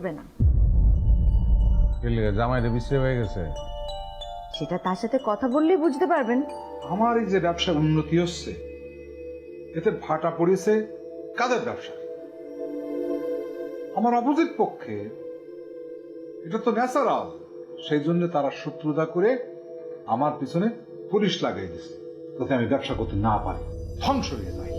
করবে না। জামাইটা বিশ্রে হয়ে গেছে। সেটা তার সাথে কথা বললেই বুঝতে পারবেন। আমার এই যে ব্যবসার উন্নতি হচ্ছে এতে ভাটা পড়েছে কাদের ব্যবসা? আমার অপোজিট পক্ষে এটা তো ন্যাচারাল সেই জন্য তারা শত্রুতা করে আমার পিছনে পুলিশ লাগাই দিছে যাতে আমি ব্যবসা করতে না পারি। ধ্বংস হয়ে যাই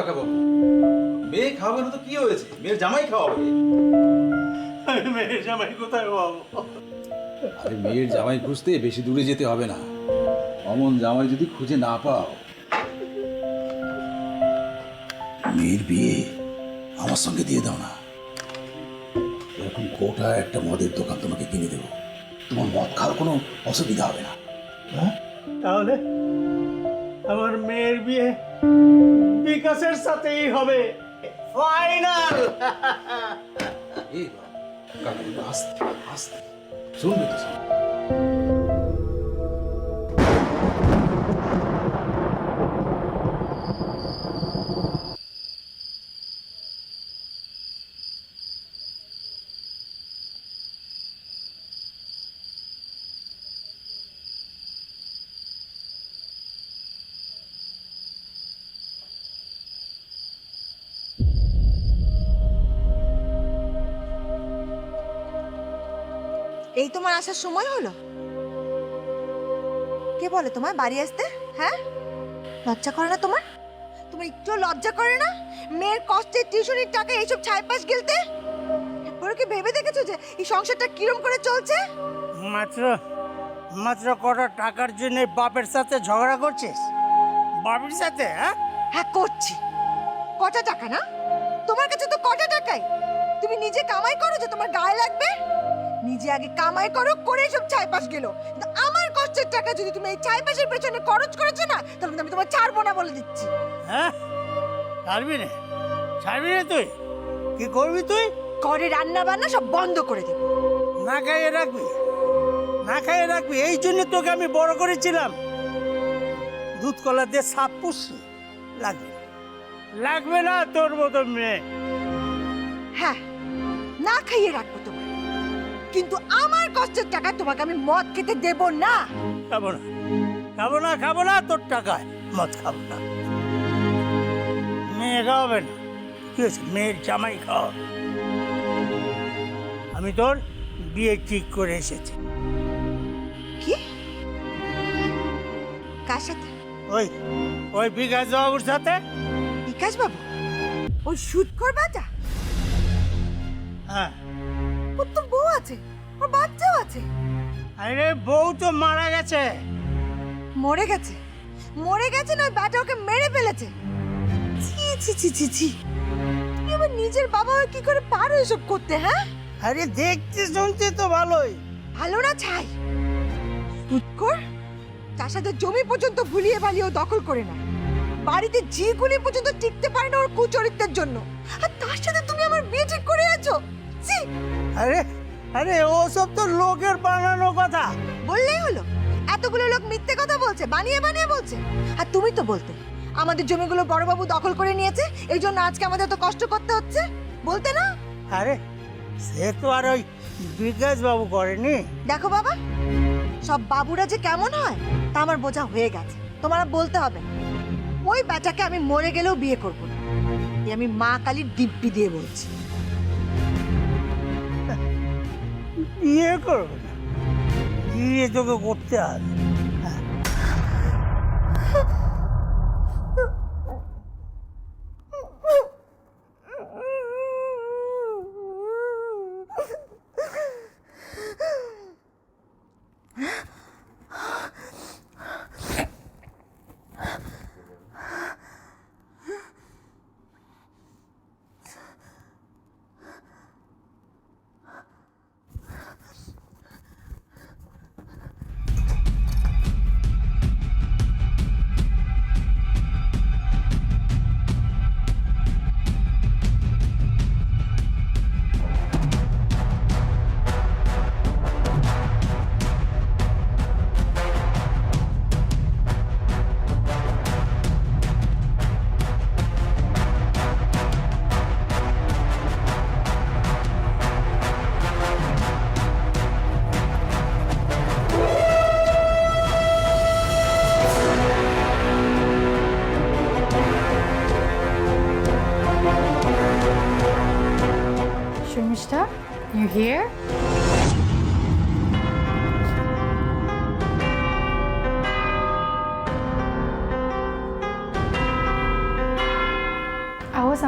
কাঁদছো কাকা বাবু মেয়ে খাওয়াবে না তো কি হয়েছে? মেয়ের জামাই খাওয়াবে মেয়ের জামাই কোথায় পাবো? আরে মেয়ের জামাই খুঁজতে বেশি দূরে যেতে হবে না। অমন জামাই যদি খুঁজে না পাও। মেয়ের বিয়ে আমার সঙ্গে দিয়ে দাও না। এরকম গোটা একটা মদের দোকান তোমাকে কিনে দেবো। তোমার মদ খাওয়ার কোনো অসুবিধা হবে না। হ্যাঁ? তাহলে? আমার মেয়ের বিয়ে বিকাশের সাথেই হবে। ফাইনাল আস্তে আস্তে। শুনবে তো এই তোমার আসার সময় হলো? কে বলে তোমার বাড়ি আসতে? হ্যাঁ? লজ্জা করে না তোমার? তোমার একটু লজ্জা করে না? মেয়ের কষ্টের টিউশনির টাকা এইসব ছাইপাশ গেলতে? একবারও কি ভেবে দেখেছ যে এই সংসারটা কিরম করে চলছে? মাত্র মাত্র কটা টাকার জন্য বাপের সাথে ঝগড়া করছিস? বাপের সাথে হ্যাঁ? হ্যাঁ করছি। কটা টাকা না? তোমার কাছে তো কটা টাকাই। তুমি নিজে কামাই করো যে তোমার গায়ে লাগবে? নিজে আগে কামাই করো করে সব ছাইপাশ গেল। কিন্তু আমার কষ্টের টাকা যদি তুমি এই ছাইপাশের পেছনে খরচ করেছ না তাহলে কিন্তু আমি তোমার ছাড়বো না বলে দিচ্ছি। হ্যাঁ? ছাড়বি না। ছাড়বি না তুই। কি করবি তুই? ঘরে রান্না বান্না সব বন্ধ করে দেবো। না খাইয়ে রাখবি। না খাইয়ে রাখবি। এই জন্য তোকে আমি বড় করেছিলাম। দুধ কলা দিয়ে সাপ পুষি লাগবে। লাগবে না তোর মতো মেয়ে। হ্যাঁ না খাইয়ে রাখব। কিন্তু আমার কষ্টের টাকা তোমাকে আমি মদ খেতে দেব না। খাব না। খাব না খাব না তোর টাকায় মদ খাব না। মেয়ে খাওয়াবে না। কি হয়েছে? মেয়ের জামাই খাওয়া আমি তোর বিয়ে ঠিক করে এসেছি। কি? কার সাথে? ওই ওই বিকাশ বাবুর সাথে? বিকাশ বাবু? ওই শুট করবা যা হ্যাঁ তো বউ আছে ওর বাচ্চাও আছে। আরে বউ তো মারা গেছে। মরে গেছে। মরে গেছে না ব্যাটা ওকে মেরে ফেলেছে। ছি ছি ছি ছি ছি। তুমি আবার নিজের বাবা হয়ে কি করে পারো এসব করতে হ্যাঁ? আরে দেখতে শুনতে তো ভালোই। ভালো না ছাই। উৎকর তার সাথে জমি পর্যন্ত ভুলিয়ে ভালিয়ে দখল করে না। বাড়িতে জিগুলি পর্যন্ত টিকতে পারে না ওর কুচরিত্রের জন্য। আর তার সাথে তুমি আমার বিয়ে ঠিক করে আছো? আরে আরে ওসব তো লোকের বানানো কথা। বললেই হলো। এতগুলো লোক মিথ্যে কথা বলছে বানিয়ে বানিয়ে বলছে। আর তুমি তো বলতে আমাদের জমিগুলো বড়বাবু দখল করে নিয়েছে এই জন্য আজকে আমাদের তো কষ্ট করতে হচ্ছে? বলতে না? আরে সে তো আর ওই বিকাশ বাবু করেনি। দেখো বাবা সব বাবুরা যে কেমন হয় তা আমার বোঝা হয়ে গেছে। তোমার বলতে হবে। ওই বেটাকে আমি মরে গেলেও বিয়ে করব না। আমি মা কালীর দিব্যি দিয়ে বলছি। বিয়ে করবে না বিয়ে তোকে করতে হবে Shumishta,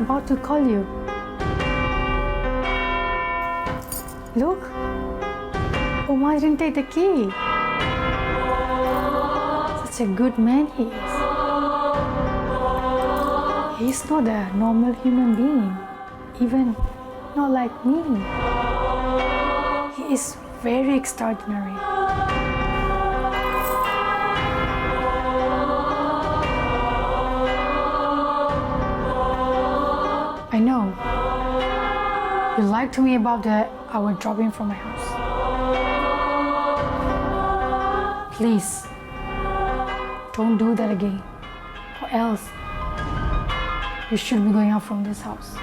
about to call you. Look, oh, Omar didn't take the key. Such a good man he is. He's not a normal human being, even not like me. He is very extraordinary. I know. You lied to me about the hour dropping from my house. Please, don't do that again. Or else, we should be going out from this house.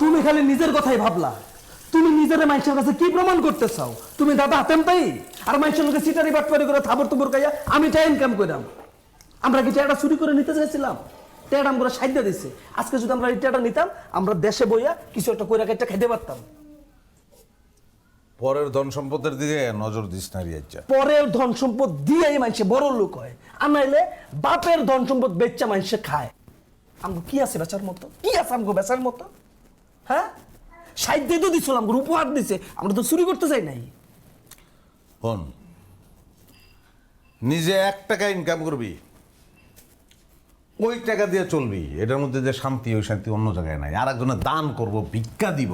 তুমি খালি নিজের কথাই ভাবলা নিজের মানুষের কাছে কি প্রমাণ করতে চাও? তুমি দাদা হাতেম তাই আর মানুষের লোকে সিটারি বাটপারি করে থাবর তুবর খাইয়া আমি টাকা ইনকাম করাম আমরা কি টাকাটা চুরি করে নিতে চাইছিলাম? টাকাটা আমরা সাহায্য দিচ্ছি আজকে যদি আমরা এই টাকাটা নিতাম আমরা দেশে বইয়া কিছু একটা কইরা কেটে খাইতে পারতাম। পরের ধন সম্পদের দিকে নজর দিস না রিয়াচ্ছা পরের ধন সম্পদ দিয়েই মানুষে বড় লোক হয়। আর নাইলে বাপের ধন সম্পদ বেচা মানুষে খায়। আমগো কি আছে বেচার মতো? কি আছে আমগো বেচার মতো? হ্যাঁ? সাহিত্য তো দিছিল উপহার দিছে। আমরা তো চুরি করতে চাই নাই। হন নিজে এক টাকা ইনকাম করবি ওই টাকা দিয়ে চলবি। এটার মধ্যে যে শান্তি ওই শান্তি অন্য জায়গায় নাই। আর একজনের দান করব ভিক্ষা দিব।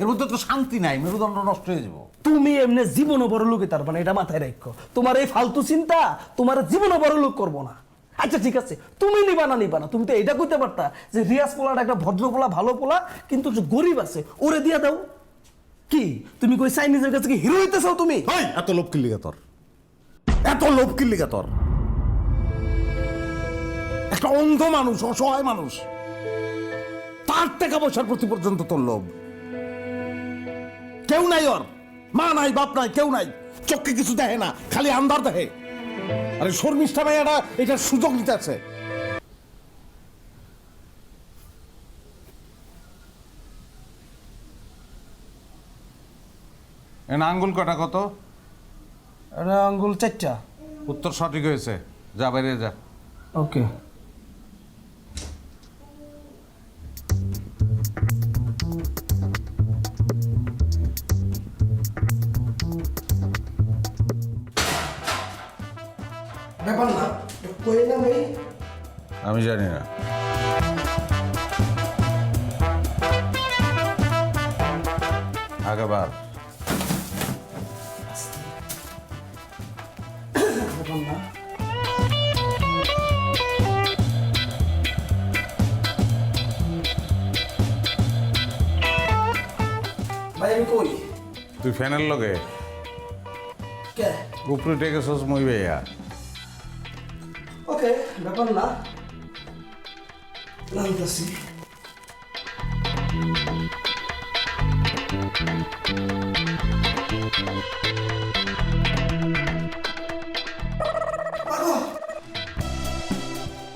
এর মধ্যে তো শান্তি নাই মেরুদণ্ড নষ্ট হয়ে যাব। তুমি এমনি জীবনও বড় লোকে তার মানে এটা মাথায় রাখো। তোমার এই ফালতু চিন্তা তোমার জীবনও বড় লোক করব না। আচ্ছা ঠিক আছে। তুমি নিবা না নিবা না। তুমি তো এটা করতে পারতা যে রিয়াজ পোলাটা একটা ভদ্র পোলা, ভালো পোলা, কিন্তু গরিব আছে। ওরে দিয়া দাও। কি? তুমি কই চাইনিজের কাছে কি হিরো হইতে চাও তুমি? এত লোভ কিল্লিগা তোর? এত লোভ কিল্লিগা তোর? একটা অন্ধ মানুষ, অসহায় মানুষ। তার টাকা পয়সার প্রতি পর্যন্ত তোর লোভ। কেউ নাই ওর। মা নাই, বাপ নাই, কেউ নাই। চোখকে কিছু দেখে না, খালি আন্দার দেখে। আরে শর্মিষ্ঠা ভাইয়াটা এটার সুযোগ নিতে আছে। এন আঙ্গুল কটা কত? এটা আঙ্গুল চারটা। উত্তর সঠিক হয়েছে। যা বাইরে যা। ওকে। ব্যাপার না কই না ভাই। আমি জানি না। আগাবার। ব্যাপার না। ভাই আমি কই? তুই ফ্যানের লগে? কে? উপরে টেকেছস মই ভাইয়া। ওকে ব্যাপার না। নামতেছি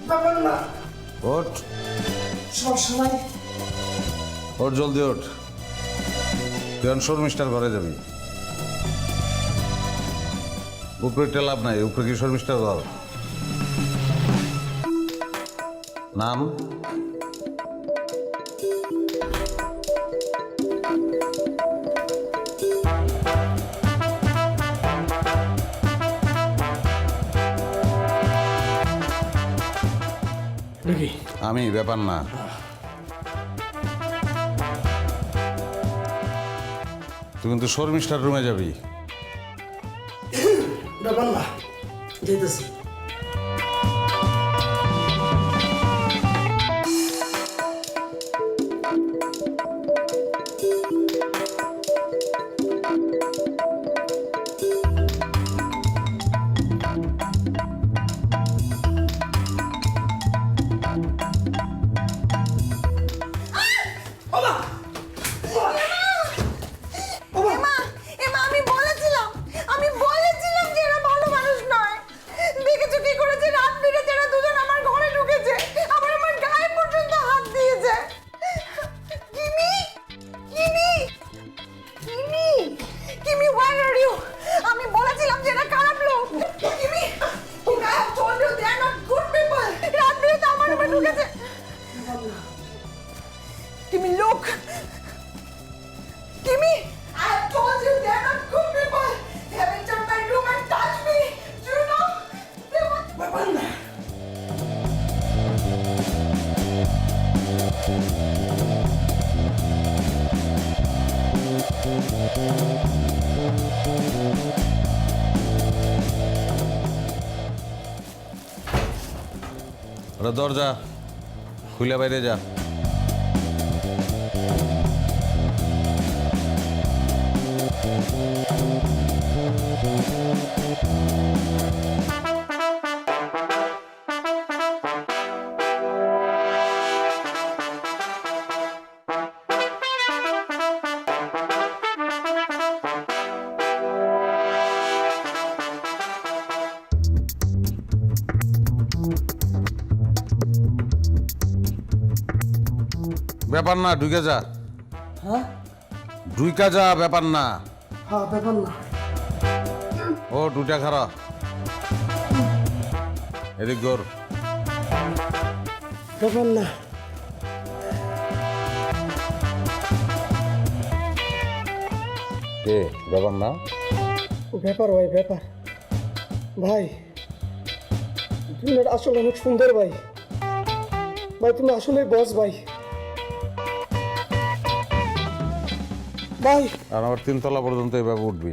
ব্যাপার না। ওঠ। সব ওঠ জলদি ওঠ। তুই শর্মিষ্ঠার ঘরে যাবি। উপরে টেলাপ লাভ নাই উপরে কি শর্মিষ্ঠার ঘর। নাম? আমি ব্যাপার না। তুই কিন্তু শর্মিষ্ঠার রুমে যাবি। ব্যাপার না যেতেছি দরজা খুলে বাইরে যা। ব্যাপার না ঢুকে যা। হ্যাঁ? ঢুইকা যা ব্যাপার না। হ্যাঁ ব্যাপার না। ও দুটা খারা এদিক গোর ব্যাপার না। কে ব্যাপার না? ব্যাপার ভাই ব্যাপার। ভাই তুমি আসলে অনেক সুন্দর ভাই। ভাই তুমি আসলে বস ভাই। ভাই। আর আমার তিনতলা পর্যন্ত এইভাবে উঠবি।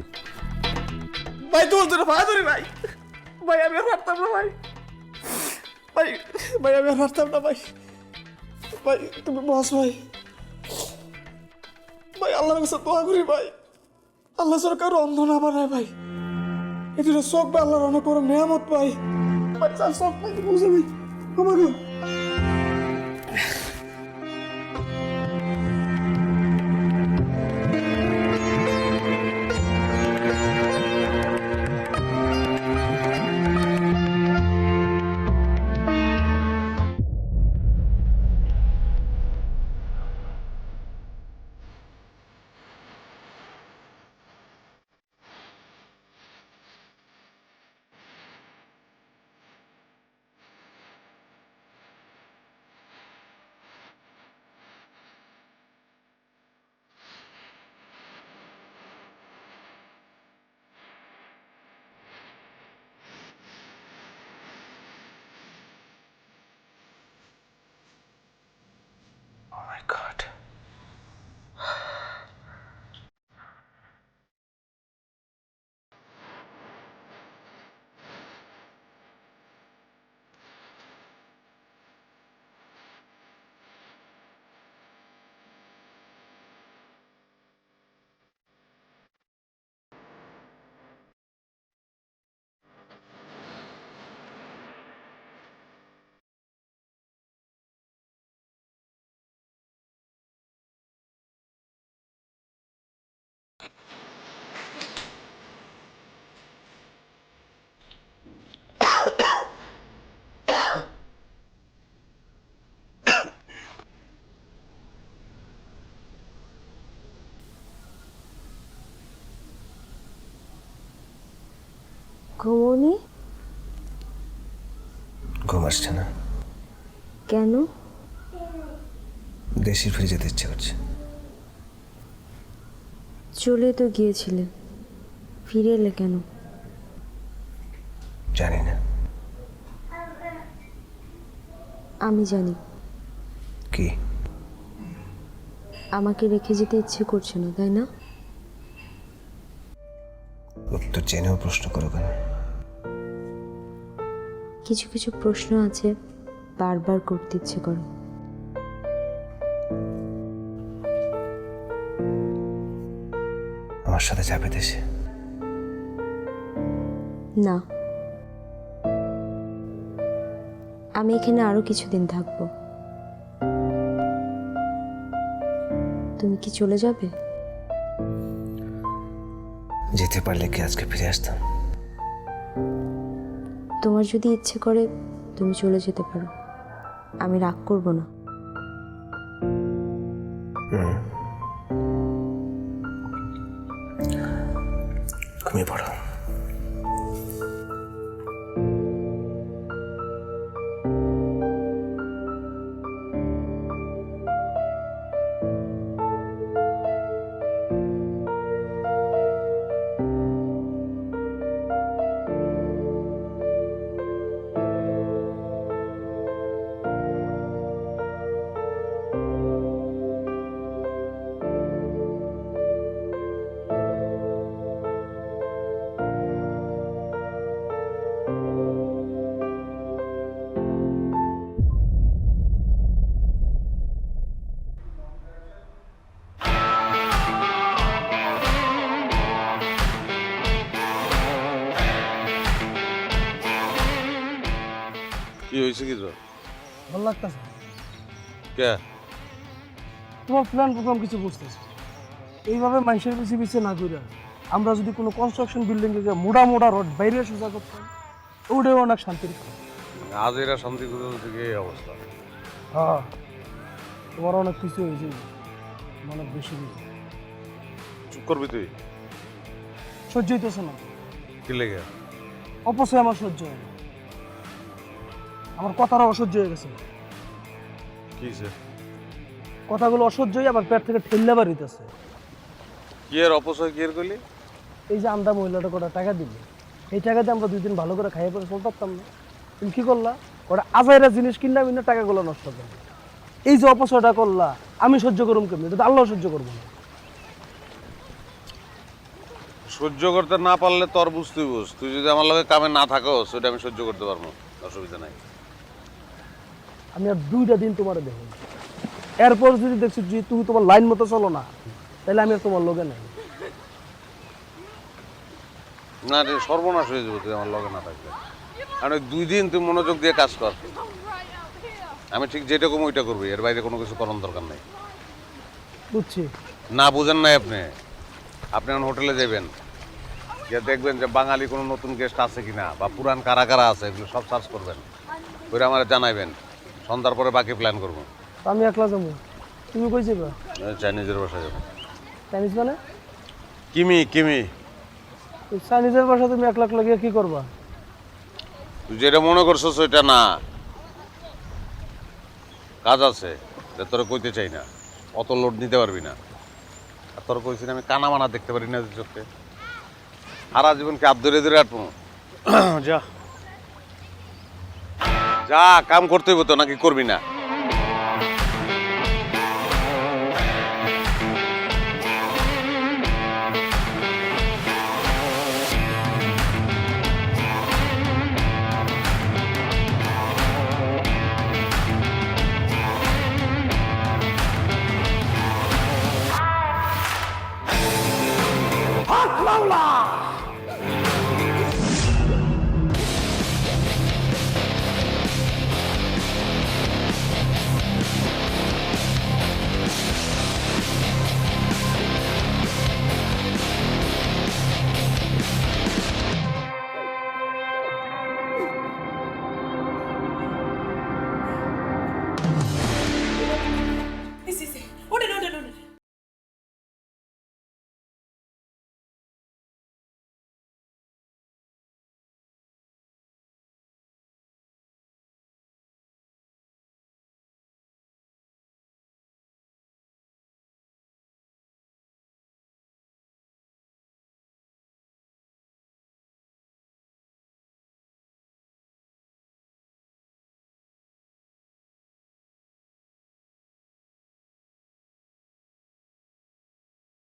ভাই তোমার জন্য ভাই ধরি ভাই। ভাই আমি আর পারতাম না ভাই। ভাই ভাই আমি আর পারতাম না ভাই। ভাই তুমি বস ভাই। ভাই আল্লাহর কাছে দোয়া করি ভাই। আল্লাহ সরকার অন্ধ না বানায় ভাই। এই দুটো চোখ ভাই আল্লাহর অনেক বড় মেয়ামত ভাই। ভাই চার চোখ ভাই বুঝে ভাই। আমাকে ঘুমোনি? ঘুম আসছে না। কেন? দেশের ফিরে যেতে ইচ্ছে করছে। চলে তো গিয়েছিলে। ফিরে এলে কেন? জানি না। আমি জানি। কি? আমাকে রেখে যেতে ইচ্ছে করছে না তাই না? উত্তর জেনেও প্রশ্ন করো কেন? কিছু কিছু প্রশ্ন আছে বারবার করতে ইচ্ছে করে। আমার সাথে যাবে দেশে। না। আমি এখানে আরও কিছুদিন থাকব। তুমি কি চলে যাবে? যেতে পারলে কি আজকে ফিরে আসতাম? তোমার যদি ইচ্ছে করে তুমি চলে যেতে পারো। আমি রাগ করব না। muy. কি হয়েছে কি তোর ভালো লাগতেছে কে? তোমার প্ল্যান প্রোগ্রাম কিছু বুঝতেছে। এইভাবে মানুষের বেশি পিছিয়ে না করে আমরা যদি কোনো কনস্ট্রাকশন বিল্ডিং এ মোটা মোটা রড বাইরে সোজা করতাম ওটাও অনেক শান্তির। আজ এরা শান্তি থেকে এই অবস্থা। হ্যাঁ তোমার অনেক কিছু হয়েছে। অনেক বেশি কিছু। চুপ করবি তুই? সহ্য হইতেছে না। কি লেগে? অপচয় আমার সহ্য হয়। আমার কথাটা অসহ্য হয়ে গেছে। কি কথাগুলো অসহ্য হয়ে আবার পেট থেকে ঠেললে বার হইতেছে কি এর অপচয় কি এর করলি? এই যে আমরা মহিলাটা কটা টাকা দিল এই টাকা দিয়ে আমরা দুই দিন ভালো করে খাইয়ে পরে চলতে পারতাম না। তুমি কি করলা? ওটা আজাইরা জিনিস কিনলাম না টাকাগুলো নষ্ট করলাম। এই যে অপচয়টা করলা আমি সহ্য করুম কেমনি? এটা তো আল্লাহ সহ্য করব না। সহ্য করতে না পারলে তোর বুঝতেই বুঝ। তুই যদি আমার লগে কামে না থাকো সেটা আমি সহ্য করতে পারব অসুবিধা নাই। আমি আর দুইটা দিন তোমার দেখুন এরপর যদি দেখছি যে তুমি তোমার লাইন মতো চলো না তাহলে আমি আর তোমার লোকে নাই। না রে সর্বনাশ হয়ে যাব তুই আমার লগে না থাকলে। আর ওই দুই দিন তুই মনোযোগ দিয়ে কাজ কর। আমি ঠিক যেটা কম ওইটা করবি এর বাইরে কোনো কিছু করার দরকার নেই। বুঝছি। না বুঝেন নাই আপনি? আপনি এখন হোটেলে যাবেন যে দেখবেন যে বাঙালি কোনো নতুন গেস্ট আছে কিনা বা পুরান কারা কারা আছে এগুলো সব সার্চ করবেন। ওইটা আমার জানাইবেন। সন্ধ্যার পরে বাকি প্ল্যান করব। তো আমি একলা যাব। তুমি কই যাবা? চাইনিজের বাসায় যাব। চাইনিজ মানে? কিমি কিমি। চাইনিজের বাসা তুমি একলা একলা গিয়ে কি করবা? তুই যেটা মনে করছস ওইটা না। কাজ আছে যে তোরা কইতে চাই না। অত লোড নিতে পারবি না। আর তোর কইছি আমি কানা মানা দেখতে পারি না চোখে সারা জীবনকে আপ ধরে ধরে আটবো যা। যা কাম করতে হইব তো নাকি করবি না?